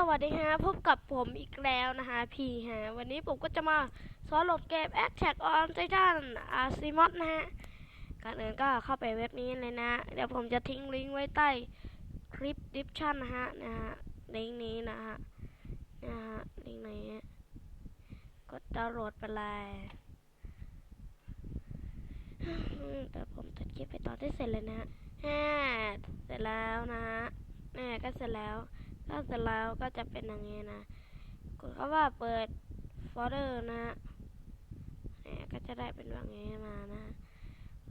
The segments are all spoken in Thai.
สวัสดีฮะพบกับผมอีกแล้วนะฮะพี่ฮะวันนี้ผมก็จะมาสอนโหลดเกม Attack on Titan a r s i m o t นะฮะก่อนอื่นก็เข้าไปเว็บนี้เลยนะ เดี๋ยวผมจะทิ้งลิงก์ไว้ใต้คลิปดิสชั่นนะฮะนะฮะลิงก์นี้นะฮะนะฮะลิงก์นี้กดดาวน์โหลดไปเลยแต่ผมตัดคลิปไปตอนที่เสร็จเลยนะฮะฮ่เสร็จแล้วนะฮะแม่ก็เสร็จแล้ว ถ้าเสร็จแล้วก็จะเป็นอย่างนี้นะ กดคำว่าเปิดโฟลเดอร์นะเนี่ยก็จะได้เป็นแบบนี้มานะ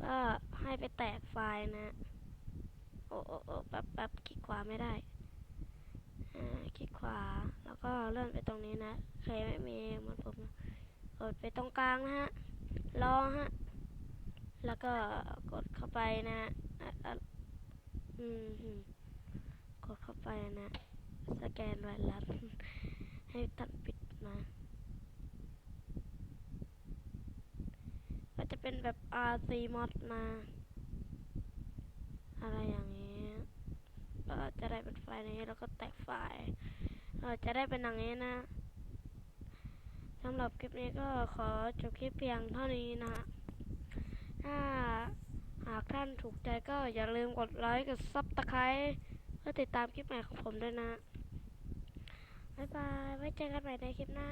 ก็ให้ไปแตกไฟล์นะ โอ้โอ้โอ้แป๊บแป๊บคลิกขวาไม่ได้คลิกขวา แล้วก็เลื่อนไปตรงนี้นะ ใครไม่มีเหมือนผมกดไปตรงกลางนะฮะ รอฮะ แล้วก็กดเข้าไปนะอะอะอืมหืมกดเข้าไปนะ สแกนรายรับให้ตัดปิดมา ก็จะเป็นแบบ RC mod มา อะไรอย่างนี้ ก็จะได้เป็นไฟล์นี้แล้วก็แตกไฟล์ก็จะได้เป็นอย่างนี้นะสำหรับคลิปนี้ก็ขอจบคลิปเพียงเท่านี้นะฮะถ้าหากท่านถูกใจก็อย่าลืมกดไลค์กดซับตะไคร้เพื่อติดตามคลิปใหม่ของผมด้วยนะายบาย ไว้เจอกันใหม่ในคลิปหน้า